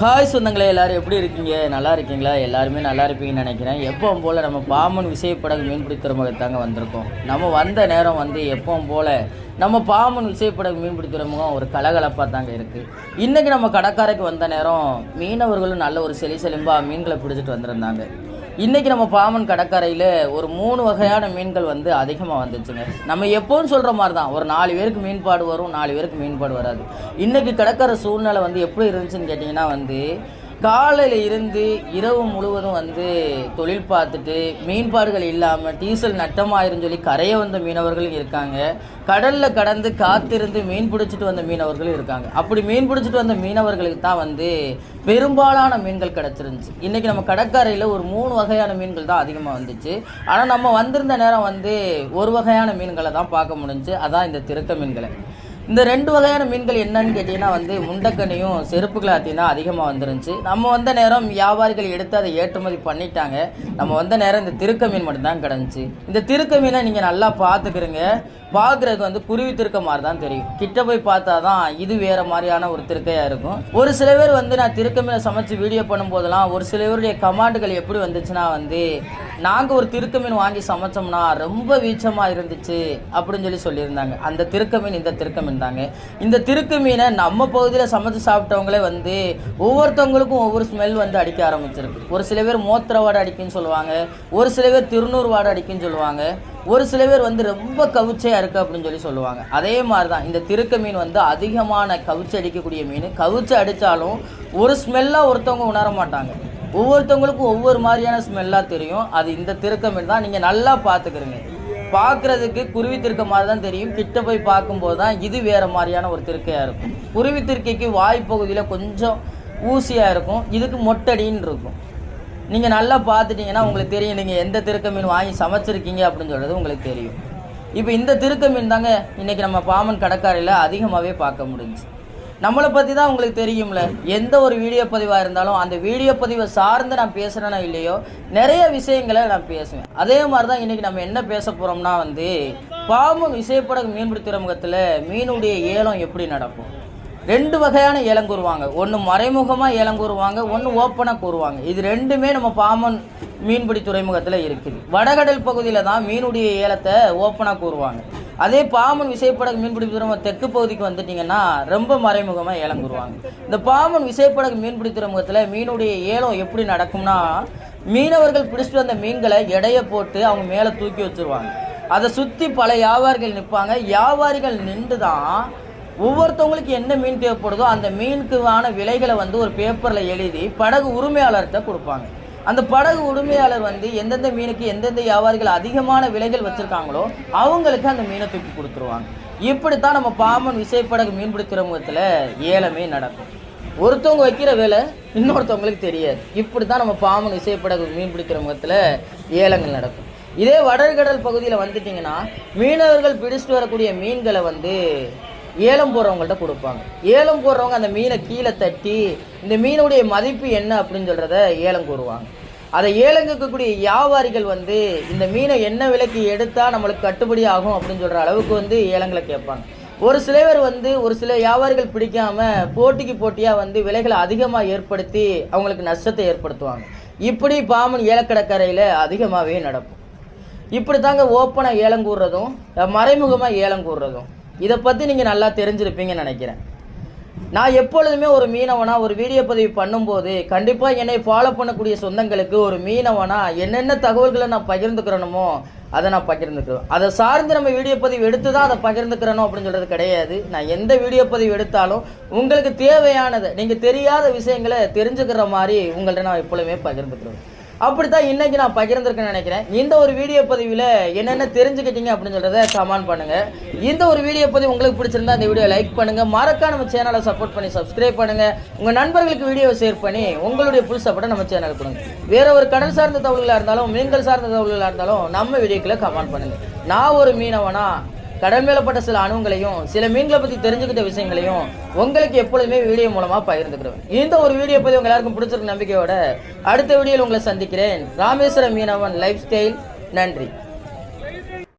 Hi சொந்தங்களே எல்லோரும் எப்படி இருக்கீங்க? நல்லா இருக்கீங்களா? எல்லாருமே நல்லா இருப்பீங்கன்னு நினைக்கிறேன். எப்பவும் போல் நம்ம பாம்பன் விசைப்படகு மீன்பிடி துறைமுகத்தாங்க வந்திருக்கோம். நம்ம வந்த நேரம் வந்து எப்பவும் போல் நம்ம பாம்பன் விசைப்படகு மீன்பிடி துறைமுகம் ஒரு கலகலப்பாக தாங்க இருக்குது இன்றைக்கி நம்ம கடற்கரைக்கு வந்த நேரம் மீனவர்களும் நல்ல ஒரு செலி செலிம்பாக மீன்களை பிடிச்சிட்டு வந்திருந்தாங்க. இன்றைக்கி நம்ம பாமன் கடற்கரையில் ஒரு மூணு வகையான மீன்கள் வந்து அதிகமாக வந்துச்சுங்க. நம்ம எப்போன்னு சொல்கிற மாதிரி தான் ஒரு நாலு பேருக்கு மீன்பாடு வரும் நாலு பேருக்கு மீன்பாடு வராது. இன்றைக்கி கடற்கரை சூழ்நிலை வந்து எப்படி இருந்துச்சுன்னு கேட்டிங்கன்னா வந்து காலையில் இருந்து இரவு முழுவதும் வந்து தொழில் பார்த்துட்டு மீன்பாடுகள் இல்லாமல் டீசல் நட்டமாயிருன்னு சொல்லி கரையை வந்த மீனவர்களும் இருக்காங்க. கடலில் கடந்து காத்திருந்து மீன் பிடிச்சிட்டு வந்த மீனவர்களும் இருக்காங்க. அப்படி மீன் பிடிச்சிட்டு வந்த மீனவர்களுக்கு தான் வந்து பெரும்பாலான மீன்கள் கிடச்சிருந்துச்சு. இன்றைக்கி நம்ம கடற்கரையில் ஒரு மூணு வகையான மீன்கள் தான் அதிகமாக வந்துச்சு. ஆனால் நம்ம வந்திருந்த நேரம் வந்து ஒரு வகையான மீன்களை தான் பார்க்க முடிஞ்சுச்சு. அதான் இந்த திருக்க மீன்களை. இந்த ரெண்டு வகையான மீன்கள் என்னன்னு கேட்டிங்கன்னா வந்து முண்டக்கனியும் செருப்பு கிளாத்தியும் தான் அதிகமாக வந்துருந்துச்சு. நம்ம வந்த நேரம் வியாபாரிகள் எடுத்து அதை ஏற்றுமதி பண்ணிட்டாங்க. நம்ம வந்த நேரம் இந்த திருக்க மீன் மட்டும்தான் கிடந்துச்சு. இந்த திருக்க மீனை நீங்கள் நல்லா பார்த்துக்கிறங்க. பார்க்குறதுக்கு வந்து குருவி திருக்க மாதிரி தான் தெரியும். கிட்ட போய் பார்த்தா தான் இது வேறு மாதிரியான ஒரு திருக்கையாக இருக்கும். ஒரு சில பேர் வந்து நான் திருக்க மீனை சமைச்சு வீடியோ பண்ணும்போதெல்லாம் ஒரு சில பேருடைய கமாண்டுகள் எப்படி வந்துச்சுன்னா வந்து நாங்கள் ஒரு திருக்க மீன் வாங்கி சமைச்சோம்னா ரொம்ப வீச்சமாக இருந்துச்சு அப்படின்னு சொல்லி சொல்லியிருந்தாங்க. அந்த திருக்க மீன் இந்த திருக்க மீன் இருந்தாங்க. இந்த திருக்கு மீனை நம்ம பகுதியில் சமைச்சு சாப்பிட்டவங்களே வந்து ஒவ்வொருத்தவங்களுக்கும் ஒவ்வொரு ஸ்மெல் வந்து அடிக்க ஆரம்பிச்சிருக்கு. ஒரு சில பேர் மூத்திர வாடை அடிக்குன்னு சொல்லுவாங்க. ஒரு சில பேர் திருநூறு வாடை அடிக்குன்னு சொல்லுவாங்க. ஒரு சில பேர் வந்து ரொம்ப கவுச்சையாக இருக்குது அப்படின்னு சொல்லி சொல்லுவாங்க. அதே மாதிரி தான் இந்த திருக்க மீன் வந்து அதிகமான கவுச்சு அடிக்கக்கூடிய மீன். கவுச்சு அடித்தாலும் ஒரு ஸ்மெல்லாக ஒருத்தவங்க உணர மாட்டாங்க. ஒவ்வொருத்தவங்களுக்கும் ஒவ்வொரு மாதிரியான ஸ்மெல்லாக தெரியும். அது இந்த திருக்க மீன் தான். நீங்கள் நல்லா பார்த்துக்கிறீங்க. பார்க்குறதுக்கு குருவி திருக்க மாதிரி தான் தெரியும். கிட்ட போய் பார்க்கும்போது தான் இது வேறு மாதிரியான ஒரு திருக்கையாக இருக்கும். குருவி திருக்கைக்கு வாய்ப்பகுதியில் கொஞ்சம் ஊசியாக இருக்கும். இதுக்கு மொட்டடின்னு இருக்கும். நீங்கள் நல்லா பார்த்துட்டிங்கன்னா உங்களுக்கு தெரியும். நீங்கள் எந்த திருக்க மீன் வாங்கி சமைச்சிருக்கீங்க அப்படின்னு சொல்கிறது உங்களுக்கு தெரியும். இப்போ இந்த திருக்க மீன் தாங்க இன்றைக்கி நம்ம பாமன் கடற்கரையில் அதிகமாகவே பார்க்க முடிஞ்சு நம்மளை பற்றி தான் உங்களுக்கு தெரியும்ல. எந்த ஒரு வீடியோ பதிவாக இருந்தாலும் அந்த வீடியோ பதிவை சார்ந்து நான் பேசுகிறேனா இல்லையோ நிறைய விஷயங்களை நான் பேசுவேன். அதே மாதிரி தான் இன்றைக்கி நம்ம என்ன பேச போகிறோம்னா வந்து பாம்பு விசைப்படகு மீன்பிடி துறைமுகத்தில் மீனுடைய ஏலம் எப்படி நடக்கும்? ரெண்டு வகையான ஏலம் கூறுவாங்க. ஒன்று மறைமுகமாக ஏலம் கூறுவாங்க ஒன்று ஓப்பனாக கூறுவாங்க. இது ரெண்டுமே நம்ம பாமன் மீன்பிடி துறைமுகத்தில் இருக்குது. வடகடல் பகுதியில் தான் மீனுடைய ஏலத்தை ஓப்பனாக கூறுவாங்க. அதே பாமன் விசைப்படகு மீன்பிடி துறைமுகம் தெற்கு பகுதிக்கு வந்துட்டிங்கன்னா ரொம்ப மறைமுகமாக ஏலம் கூறுவாங்க. இந்த பாமன் விசைப்படகு மீன்பிடி துறைமுகத்தில் மீனுடைய ஏலம் எப்படி நடக்கும்னா மீனவர்கள் பிடிச்சிட்டு வந்த மீன்களை எடையை போட்டு அவங்க மேலே தூக்கி வச்சுருவாங்க. அதை சுற்றி பல வியாபாரிகள் நிற்பாங்க வியாபாரிகள் நின்று தான் ஒவ்வொருத்தவங்களுக்கு என்ன மீன் தேவைப்படுதோ அந்த மீனுக்குவான விலைகளை வந்து ஒரு பேப்பரில் எழுதி படகு உரிமையாளர்கிட்ட கொடுப்பாங்க. அந்த படகு உரிமையாளர் வந்து எந்தெந்த மீனுக்கு எந்தெந்த வியாபாரிகள் அதிகமான விலைகள் வச்சுருக்காங்களோ அவங்களுக்கு அந்த மீனை தூக்கி கொடுத்துருவாங்க. இப்படித்தான் நம்ம பாம்பன் விசைப்படகு மீன்பிடி துறைமுகத்தில் ஏலமே நடக்கும். ஒருத்தவங்க வைக்கிற வேலை இன்னொருத்தவங்களுக்கு தெரியாது. இப்படி தான் நம்ம பாம்பன் விசைப்படகு மீன்பிடி துறைமுகத்தில் ஏலங்கள் நடக்கும். இதே வடகடல் பகுதியில் வந்துட்டிங்கன்னா மீனவர்கள் பிடிச்சிட்டு வரக்கூடிய மீன்களை வந்து ஏலம் போடுறவங்கள்ட்ட கொடுப்பாங்க. ஏலம் போடுறவங்க அந்த மீனை கீழே தட்டி இந்த மீனுடைய மதிப்பு என்ன அப்படின்னு சொல்கிறத ஏலம் கூறுவாங்க அதை ஏலங்கக்கூடிய வியாபாரிகள் வந்து இந்த மீனை என்ன விலைக்கு எடுத்தால் நம்மளுக்கு கட்டுப்படி ஆகும் அப்படின்னு சொல்கிற அளவுக்கு வந்து ஏலங்களை கேட்பாங்க. ஒரு சில பேர் வந்து ஒரு சில வியாபாரிகள் பிடிக்காம போட்டிக்கு போட்டியாக வந்து விலைகளை அதிகமாக ஏற்படுத்தி அவங்களுக்கு நஷ்டத்தை ஏற்படுத்துவாங்க. இப்படி பாமன் ஏலக்கடற்கரையில் அதிகமாகவே நடக்கும். இப்படி தாங்க ஓப்பனாக ஏலம் கூடுறதும் மறைமுகமாக ஏலம் கூடுறதும். இதை பற்றி நீங்கள் நல்லா தெரிஞ்சிருப்பீங்கன்னு நினைக்கிறேன். நான் எப்பொழுதுமே ஒரு மீனவனாக ஒரு வீடியோ பதிவு பண்ணும்போது கண்டிப்பாக என்னை ஃபாலோ பண்ணக்கூடிய சொந்தங்களுக்கு ஒரு மீனவனாக என்னென்ன தகவல்களை நான் பகிர்ந்துக்கிறணுமோ அதை நான் பகிர்ந்துக்கிறேன். அதை சார்ந்து நம்ம வீடியோ பதிவு எடுத்து தான் அதை பகிர்ந்துக்கிறணும் அப்படின்னு சொல்கிறது கிடையாது. நான் எந்த வீடியோ பதிவு எடுத்தாலும் உங்களுக்கு தேவையானதை நீங்கள் தெரியாத விஷயங்களை தெரிஞ்சுக்கிற மாதிரி உங்கள்கிட்ட நான் எப்பொழுதுமே பகிர்ந்துக்கிறேன். அப்படித்தான் இன்றைக்கி நான் பகிர்ந்திருக்கேன்னு நினைக்கிறேன். இந்த ஒரு வீடியோ பதிவில் என்னென்ன தெரிஞ்சுக்கிட்டீங்க அப்படின்னு சொல்கிறத கமெண்ட் பண்ணுங்கள் இந்த ஒரு வீடியோ பதிவு உங்களுக்கு பிடிச்சிருந்தா இந்த வீடியோ லைக் பண்ணுங்கள் மறக்காம நம்ம சேனலை சப்போர்ட் பண்ணி சப்ஸ்கிரைப் பண்ணுங்கள் உங்கள் நண்பர்களுக்கு வீடியோ ஷேர் பண்ணி உங்களுடைய ஃபுல் சப்போர்ட்டை நம்ம சேனலுக்கு கொடுங்க. வேற ஒரு கடல் சார்ந்த தகவல்களாக இருந்தாலும் மீன்கள் சார்ந்த தகவல்களாக இருந்தாலும் நம்ம வீடியோக்குள்ள கமெண்ட் பண்ணுங்கள் நான் ஒரு மீனவனா கடல் மேலப்பட்ட சில அணுங்களையும் சில மீன்களை பற்றி தெரிஞ்சுக்கிட்ட விஷயங்களையும் உங்களுக்கு எப்பொழுதுமே வீடியோ மூலமாக பகிர்ந்துக்கிறேன். இந்த ஒரு வீடியோ பற்றி உங்கள் எல்லாருக்கும் பிடிச்சிருக்க நம்பிக்கையோட அடுத்த வீடியோவில் உங்களை சந்திக்கிறேன். ராமேஸ்வர மீனவன் லைஃப் ஸ்டைல். நன்றி.